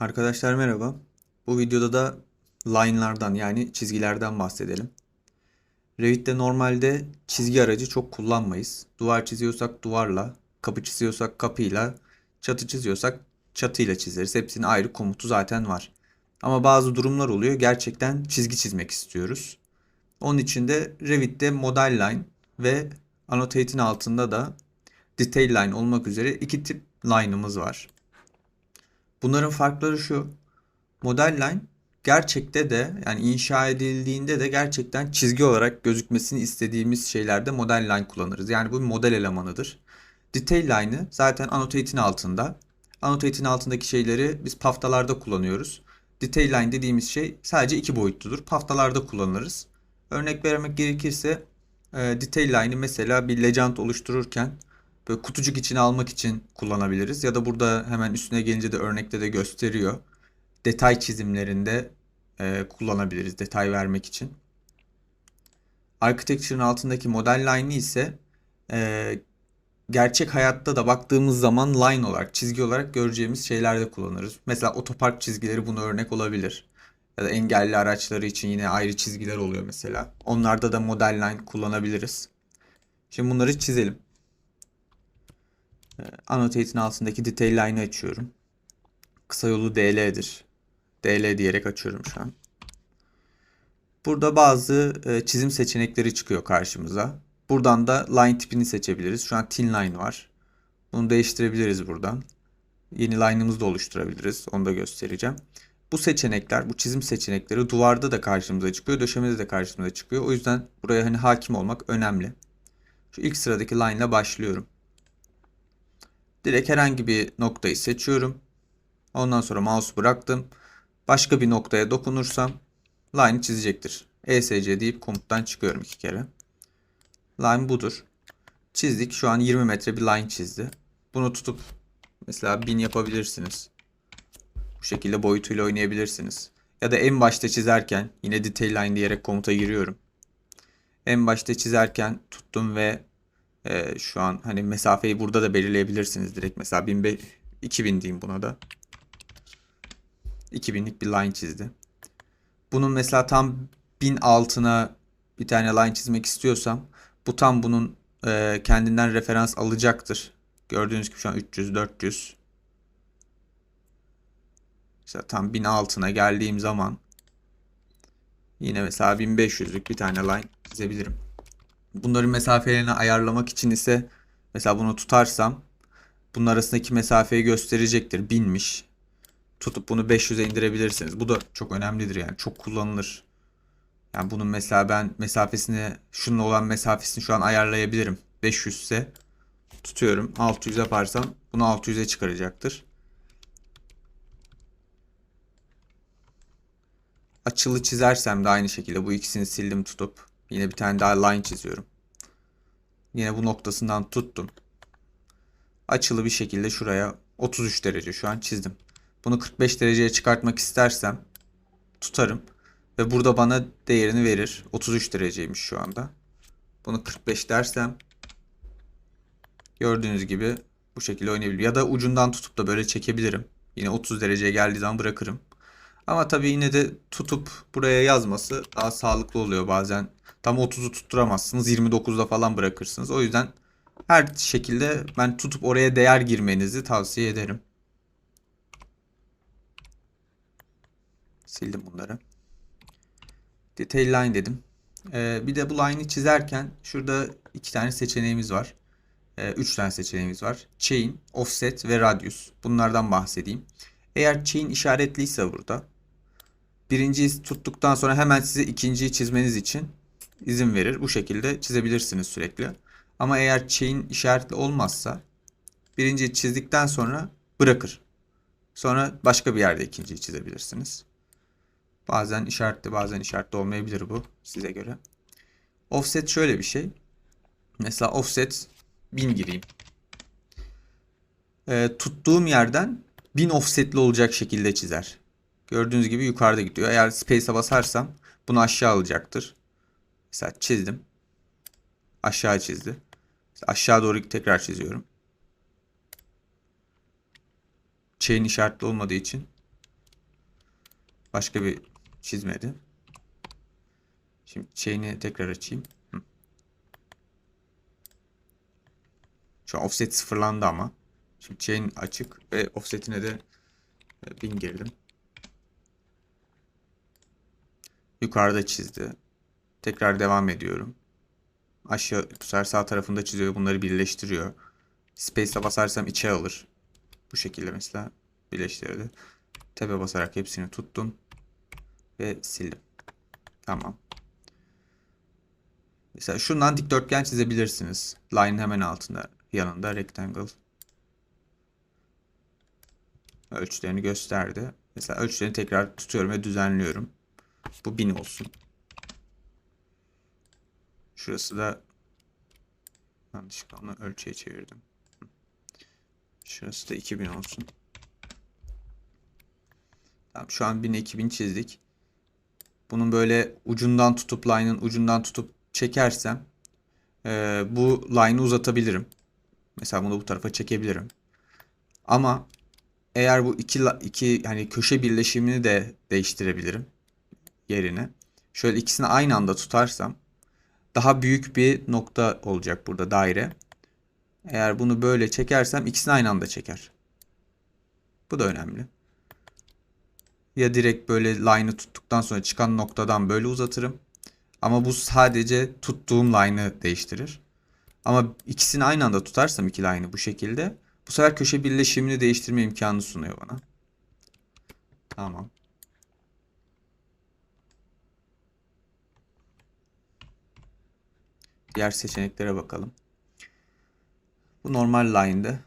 Arkadaşlar merhaba. Bu videoda da line'lardan yani çizgilerden bahsedelim. Revit'te normalde çizgi aracı çok kullanmayız. Duvar çiziyorsak duvarla, kapı çiziyorsak kapıyla, çatı çiziyorsak çatıyla çizeriz. Hepsinin ayrı komutu zaten var. Ama bazı durumlar oluyor. Gerçekten çizgi çizmek istiyoruz. Onun için de Revit'te Model Line ve Annotate'in altında da Detail Line olmak üzere iki tip line'ımız var. Bunların farkları şu. Model line gerçekte de yani inşa edildiğinde de gerçekten çizgi olarak gözükmesini istediğimiz şeylerde model line kullanırız. Yani bu model elemanıdır. Detail line'ı zaten annotate'in altında. Annotate'in altındaki şeyleri biz paftalarda kullanıyoruz. Detail line dediğimiz şey sadece iki boyutludur. Paftalarda kullanırız. Örnek vermek gerekirse e, detail line'ı mesela bir legend oluştururken böyle kutucuk içine almak için kullanabiliriz. Ya da burada hemen üstüne gelince de örnekte de gösteriyor. Detay çizimlerinde e, kullanabiliriz detay vermek için. Architecture'ın altındaki model line'i ise e, gerçek hayatta da baktığımız zaman line olarak, çizgi olarak göreceğimiz şeylerde kullanırız. Mesela otopark çizgileri buna örnek olabilir. Ya da engelli araçları için yine ayrı çizgiler oluyor mesela. Onlarda da model line kullanabiliriz. Şimdi bunları çizelim. Annotate'in altındaki detail line'ı açıyorum. Kısa yolu DL'dir. DL diyerek açıyorum şu an. Burada bazı e, çizim seçenekleri çıkıyor karşımıza. Buradan da line tipini seçebiliriz. Şu an thin line var. Bunu değiştirebiliriz buradan. Yeni line'ımızı da oluşturabiliriz. Onu da göstereceğim. Bu seçenekler, bu çizim seçenekleri duvarda da karşımıza çıkıyor, döşemede de karşımıza çıkıyor. O yüzden buraya hani hakim olmak önemli. Şu ilk sıradaki line ile başlıyorum. Direkt herhangi bir noktayı seçiyorum. Ondan sonra mouse bıraktım. Başka bir noktaya dokunursam line çizecektir. ESC deyip komuttan çıkıyorum iki kere. Line budur. Çizdik. Şu an 20 metre bir line çizdi. Bunu tutup mesela 1000 yapabilirsiniz. Bu şekilde boyutuyla oynayabilirsiniz. Ya da en başta çizerken yine detail line diyerek komuta giriyorum. En başta çizerken tuttum ve e, şu an hani mesafeyi burada da belirleyebilirsiniz direkt. Mesela 1500, 2000 diyeyim buna da. 2000'lik bir line çizdi. Bunun mesela tam 1000 altına bir tane line çizmek istiyorsam bu tam bunun e, kendinden referans alacaktır. Gördüğünüz gibi şu an 300, 400. Mesela tam 1000 altına geldiğim zaman yine mesela 1500'lük bir tane line çizebilirim. Bunların mesafelerini ayarlamak için ise mesela bunu tutarsam bunun arasındaki mesafeyi gösterecektir. 1000'miş. Tutup bunu 500'e indirebilirsiniz. Bu da çok önemlidir yani. Çok kullanılır. Yani bunun mesela ben mesafesini şununla olan mesafesini şu an ayarlayabilirim. 500 ise tutuyorum. 600 yaparsam bunu 600'e çıkaracaktır. Açılı çizersem de aynı şekilde bu ikisini sildim tutup yine bir tane daha line çiziyorum. Yine bu noktasından tuttum. Açılı bir şekilde şuraya 33 derece şu an çizdim. Bunu 45 dereceye çıkartmak istersem tutarım. Ve burada bana değerini verir. 33 dereceymiş şu anda. Bunu 45 dersem gördüğünüz gibi bu şekilde oynayabilirim. Ya da ucundan tutup da böyle çekebilirim. Yine 30 dereceye geldiği zaman bırakırım. Ama tabii yine de tutup buraya yazması daha sağlıklı oluyor bazen. Tam 30'u tutturamazsınız. 29'da falan bırakırsınız. O yüzden her şekilde ben tutup oraya değer girmenizi tavsiye ederim. Sildim bunları. Detail line dedim. Ee, bir de bu line'i çizerken şurada iki tane seçeneğimiz var. Ee, üç tane seçeneğimiz var. Chain, offset ve radius. Bunlardan bahsedeyim. Eğer chain işaretliyse burada birinciyi tuttuktan sonra hemen size ikinciyi çizmeniz için izin verir. Bu şekilde çizebilirsiniz sürekli. Ama eğer chain işaretli olmazsa birinciyi çizdikten sonra bırakır. Sonra başka bir yerde ikinciyi çizebilirsiniz. Bazen işaretli bazen işaretli olmayabilir bu size göre. Offset şöyle bir şey. Mesela offset 1000 gireyim. Ee, tuttuğum yerden 1000 offsetli olacak şekilde çizer. Gördüğünüz gibi yukarıda gidiyor. Eğer space'e basarsam bunu aşağı alacaktır. Mesela çizdim. Aşağı çizdi. Mesela aşağı doğru tekrar çiziyorum. Chain işaretli olmadığı için Başka bir çizmedi. Şimdi chain'i tekrar açayım. Şu an offset sıfırlandı ama. Şimdi chain açık ve offsetine de e, 1000 girdim. Yukarıda çizdi. Tekrar devam ediyorum. Aşağı sefer sağ tarafında çiziyor. Bunları birleştiriyor. Space'e basarsam içe alır. Bu şekilde mesela birleştirdi. Tepe basarak hepsini tuttum. Ve sildim. Tamam. Mesela şundan dikdörtgen çizebilirsiniz. Line hemen altında. Yanında rectangle. Ölçülerini gösterdi. Mesela ölçülerini tekrar tutuyorum ve düzenliyorum. Bu 1000 olsun. Şurası da yanlışlıkla onu ölçüye çevirdim. Şurası da 2000 olsun. Tamam şu an 1000'e 2000 çizdik. Bunun böyle ucundan tutup line'ın ucundan tutup çekersem e, bu line'ı uzatabilirim. Mesela bunu bu tarafa çekebilirim. Ama eğer bu iki, iki hani köşe birleşimini de değiştirebilirim yerine. Şöyle ikisini aynı anda tutarsam daha büyük bir nokta olacak burada daire. Eğer bunu böyle çekersem ikisini aynı anda çeker. Bu da önemli. Ya direkt böyle line'ı tuttuktan sonra çıkan noktadan böyle uzatırım. Ama bu sadece tuttuğum line'ı değiştirir. Ama ikisini aynı anda tutarsam iki line'ı bu şekilde bu sefer köşe birleşimini değiştirme imkanı sunuyor bana. Tamam. Diğer seçeneklere bakalım. Bu normal line'dı.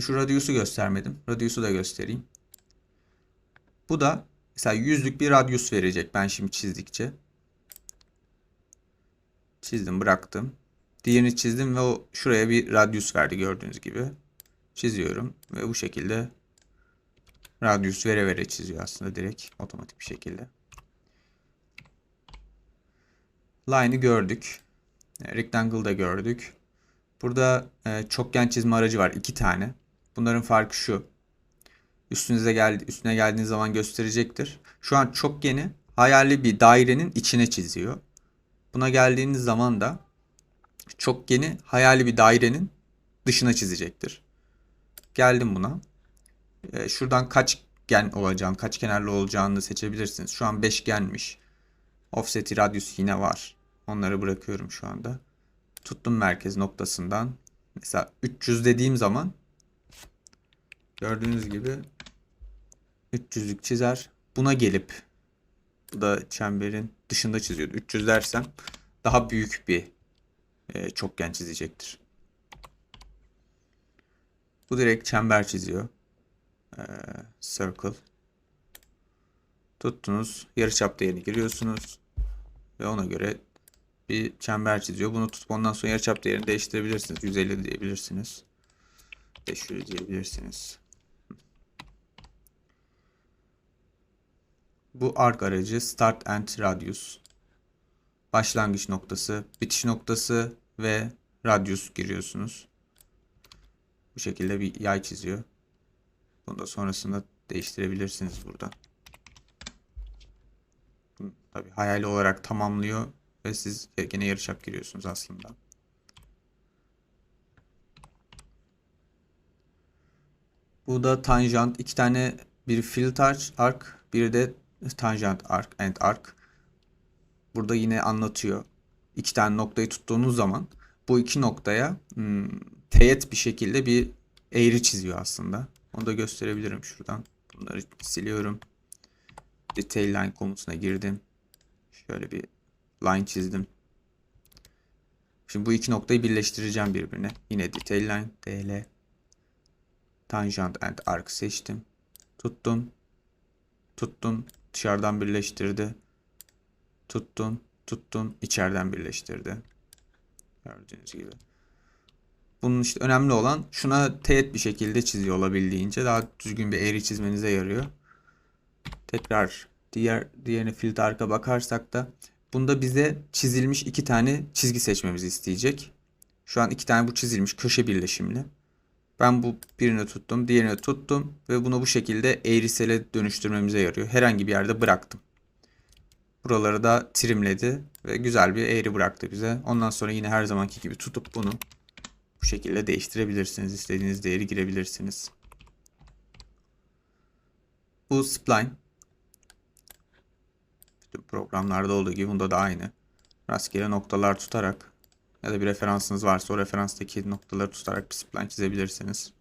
Şu radiusu göstermedim. Radiusu da göstereyim. Bu da mesela yüzlük bir radius verecek ben şimdi çizdikçe. Çizdim bıraktım. Diğerini çizdim ve o şuraya bir radius verdi gördüğünüz gibi. Çiziyorum ve bu şekilde radius vere vere çiziyor aslında direkt otomatik bir şekilde. Line'ı gördük. E, Rectangle da gördük. Burada e, çokgen çizme aracı var. iki tane. Bunların farkı şu. Üstünüze geldi, üstüne geldiğiniz zaman gösterecektir. Şu an çokgeni hayali bir dairenin içine çiziyor. Buna geldiğiniz zaman da çokgeni hayali bir dairenin dışına çizecektir. Geldim buna. E, şuradan kaç gen olacağını, kaç kenarlı olacağını seçebilirsiniz. Şu an beşgenmiş. Offset'i, radius yine var. Onları bırakıyorum şu anda. Tuttum merkez noktasından. Mesela 300 dediğim zaman gördüğünüz gibi 300'lük çizer. Buna gelip bu da çemberin dışında çiziyordu. 300 dersem daha büyük bir e, çokgen çizecektir. Bu direkt çember çiziyor. E, circle. Tuttunuz. Yarıçap değerini giriyorsunuz. Ve ona göre bir çember çiziyor. Bunu tutup ondan sonra yarıçap değerini değiştirebilirsiniz. 150 diyebilirsiniz. 500 diyebilirsiniz. Bu arc aracı start and radius. Başlangıç noktası, bitiş noktası ve radius giriyorsunuz. Bu şekilde bir yay çiziyor. Bunu da sonrasında değiştirebilirsiniz burada. Tabii hayali olarak tamamlıyor ve siz gene yarıçap giriyorsunuz aslında. Bu da tanjant. iki tane bir fillet arc, bir de tanjant arc and arc. Burada yine anlatıyor. İki tane noktayı tuttuğunuz zaman bu iki noktaya hmm, teğet bir şekilde bir eğri çiziyor aslında. Onu da gösterebilirim şuradan. Bunları siliyorum. Detail line komutuna girdim. Şöyle bir line çizdim. Şimdi bu iki noktayı birleştireceğim birbirine. Yine detail line, DL. Tangent and arc seçtim. Tuttum. Tuttum. Dışarıdan birleştirdi. Tuttum. Tuttum. içeriden birleştirdi. Gördüğünüz gibi. Bunun işte önemli olan şuna teğet bir şekilde çiziyor olabildiğince. Daha düzgün bir eğri çizmenize yarıyor. Tekrar diğer diğerine filtre arka bakarsak da bunda bize çizilmiş iki tane çizgi seçmemizi isteyecek. Şu an iki tane bu çizilmiş köşe birleşimli. Ben bu birini tuttum, diğerini tuttum ve bunu bu şekilde eğrisele dönüştürmemize yarıyor. Herhangi bir yerde bıraktım. Buraları da trimledi ve güzel bir eğri bıraktı bize. Ondan sonra yine her zamanki gibi tutup bunu bu şekilde değiştirebilirsiniz. İstediğiniz değeri girebilirsiniz. Bu spline. Bütün programlarda olduğu gibi bunda da aynı. Rastgele noktalar tutarak ya da bir referansınız varsa o referanstaki noktaları tutarak bir spline çizebilirsiniz.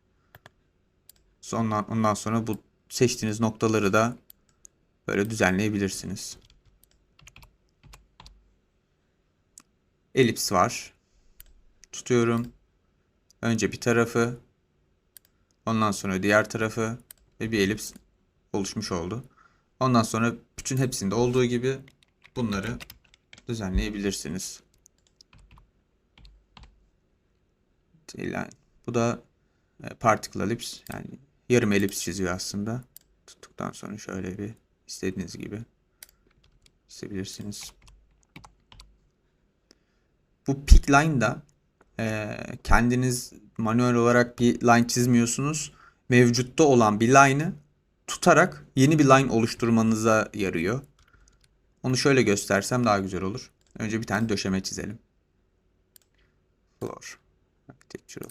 Sonra, ondan sonra bu seçtiğiniz noktaları da böyle düzenleyebilirsiniz. Elips var. Tutuyorum. Önce bir tarafı, ondan sonra diğer tarafı ve bir elips oluşmuş oldu. Ondan sonra bütün hepsinde olduğu gibi bunları düzenleyebilirsiniz. Line. Bu da e, particle elips yani yarım elips çiziyor aslında. Tuttuktan sonra şöyle bir istediğiniz gibi çizebilirsiniz. Bu pick line da e, kendiniz manuel olarak bir line çizmiyorsunuz. Mevcutta olan bir line'ı tutarak yeni bir line oluşturmanıza yarıyor. Onu şöyle göstersem daha güzel olur. Önce bir tane döşeme çizelim. Floor. Architectural.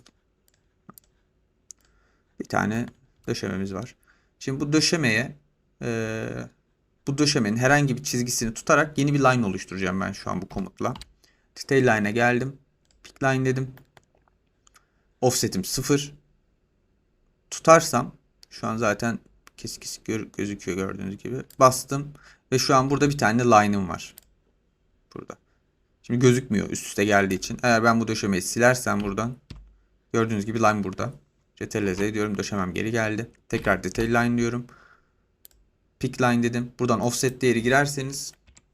Bir tane döşememiz var. Şimdi bu döşemeye e, bu döşemenin herhangi bir çizgisini tutarak yeni bir line oluşturacağım ben şu an bu komutla. Detail line'e geldim. Pick line dedim. Offset'im 0. Tutarsam şu an zaten kesik kesik gör- gözüküyor gördüğünüz gibi. Bastım ve şu an burada bir tane line'ım var. Burada. Şimdi gözükmüyor üst üste geldiği için. Eğer ben bu döşemeyi silersem buradan gördüğünüz gibi line burada. Ctrl diyorum döşemem geri geldi. Tekrar detail line diyorum. Pick line dedim. Buradan offset değeri girerseniz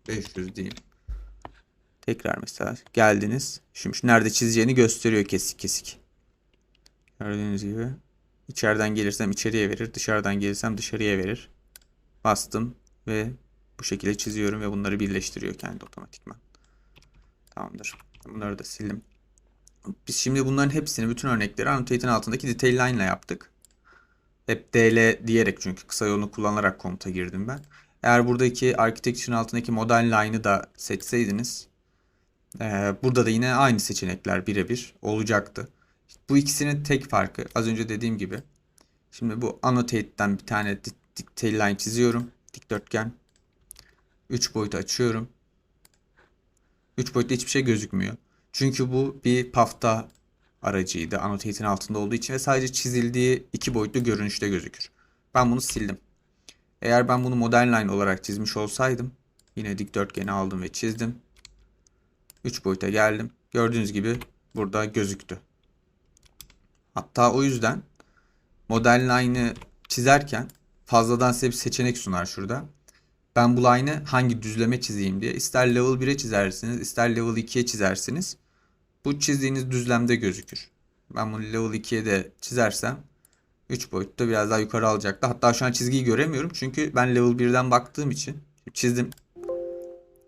500 diyeyim. Tekrar mesela geldiniz. Şimdi nerede çizeceğini gösteriyor kesik kesik. Gördüğünüz gibi. İçeriden gelirsem içeriye verir. Dışarıdan gelirsem dışarıya verir. Bastım ve bu şekilde çiziyorum ve bunları birleştiriyor kendi otomatikman. Tamamdır. Bunları da sildim. Biz şimdi bunların hepsini, bütün örnekleri Annotate'in altındaki detail line ile yaptık. Hep DL diyerek çünkü kısa yolunu kullanarak komuta girdim ben. Eğer buradaki architecture'ın altındaki model line'ı da seçseydiniz burada da yine aynı seçenekler birebir olacaktı. Bu ikisinin tek farkı az önce dediğim gibi. Şimdi bu annotate'den bir tane detail line çiziyorum. Dikdörtgen. 3 boyut açıyorum. 3 boyutta hiçbir şey gözükmüyor. Çünkü bu bir pafta aracıydı. Annotate'in altında olduğu için ve sadece çizildiği iki boyutlu görünüşte gözükür. Ben bunu sildim. Eğer ben bunu modern line olarak çizmiş olsaydım yine dikdörtgeni aldım ve çizdim. 3 boyuta geldim. Gördüğünüz gibi burada gözüktü. Hatta o yüzden model line'ı çizerken fazladan size bir seçenek sunar şurada. Ben bu line'ı hangi düzleme çizeyim diye. İster level 1'e çizersiniz, ister level 2'ye çizersiniz. Bu çizdiğiniz düzlemde gözükür. Ben bunu level 2'ye de çizersem 3 boyutta biraz daha yukarı alacaktı. Hatta şu an çizgiyi göremiyorum çünkü ben level 1'den baktığım için çizdim.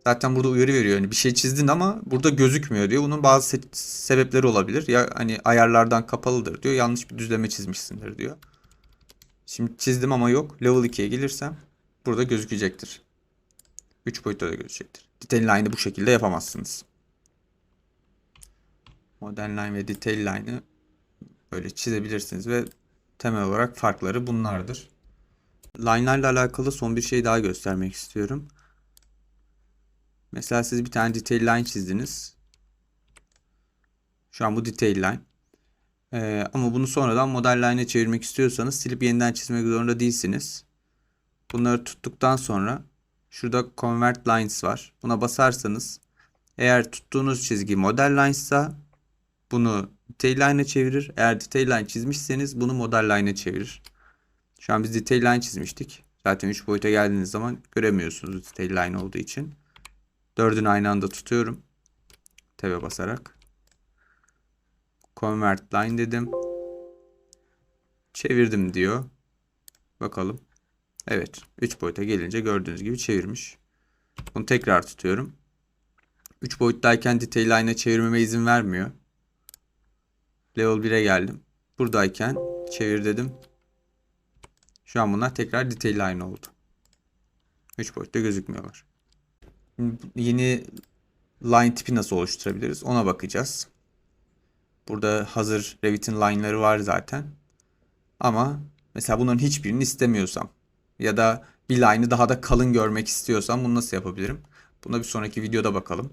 Zaten burada uyarı veriyor. Yani bir şey çizdin ama burada gözükmüyor diyor. Bunun bazı se- sebepleri olabilir. Ya hani ayarlardan kapalıdır diyor. Yanlış bir düzleme çizmişsindir diyor. Şimdi çizdim ama yok. Level 2'ye gelirsem burada gözükecektir. 3 boyutta da gözükecektir. Detail line'ı bu şekilde yapamazsınız. Model line ve detail line'ı böyle çizebilirsiniz ve temel olarak farkları bunlardır. Line'larla alakalı son bir şey daha göstermek istiyorum. Mesela siz bir tane detail line çizdiniz. Şu an bu detail line. Ee, ama bunu sonradan model line'e çevirmek istiyorsanız silip yeniden çizmek zorunda değilsiniz. Bunları tuttuktan sonra şurada convert lines var. Buna basarsanız eğer tuttuğunuz çizgi model line bunu detail line'e çevirir. Eğer detail line çizmişseniz bunu model line'e çevirir. Şu an biz detail line çizmiştik. Zaten 3 boyuta geldiğiniz zaman göremiyorsunuz detail line olduğu için. Dördünü aynı anda tutuyorum. Tebe basarak. Convert line dedim. Çevirdim diyor. Bakalım. Evet. 3 boyuta gelince gördüğünüz gibi çevirmiş. Bunu tekrar tutuyorum. 3 boyuttayken detail line'a çevirmeme izin vermiyor. Level 1'e geldim. buradayken çevir dedim. Şu an bunlar tekrar detail line oldu. 3 boyutta gözükmüyorlar. Yeni line tipi nasıl oluşturabiliriz ona bakacağız. Burada hazır Revit'in line'ları var zaten. Ama mesela bunların hiçbirini istemiyorsam ya da bir line'ı daha da kalın görmek istiyorsam bunu nasıl yapabilirim? Buna bir sonraki videoda bakalım.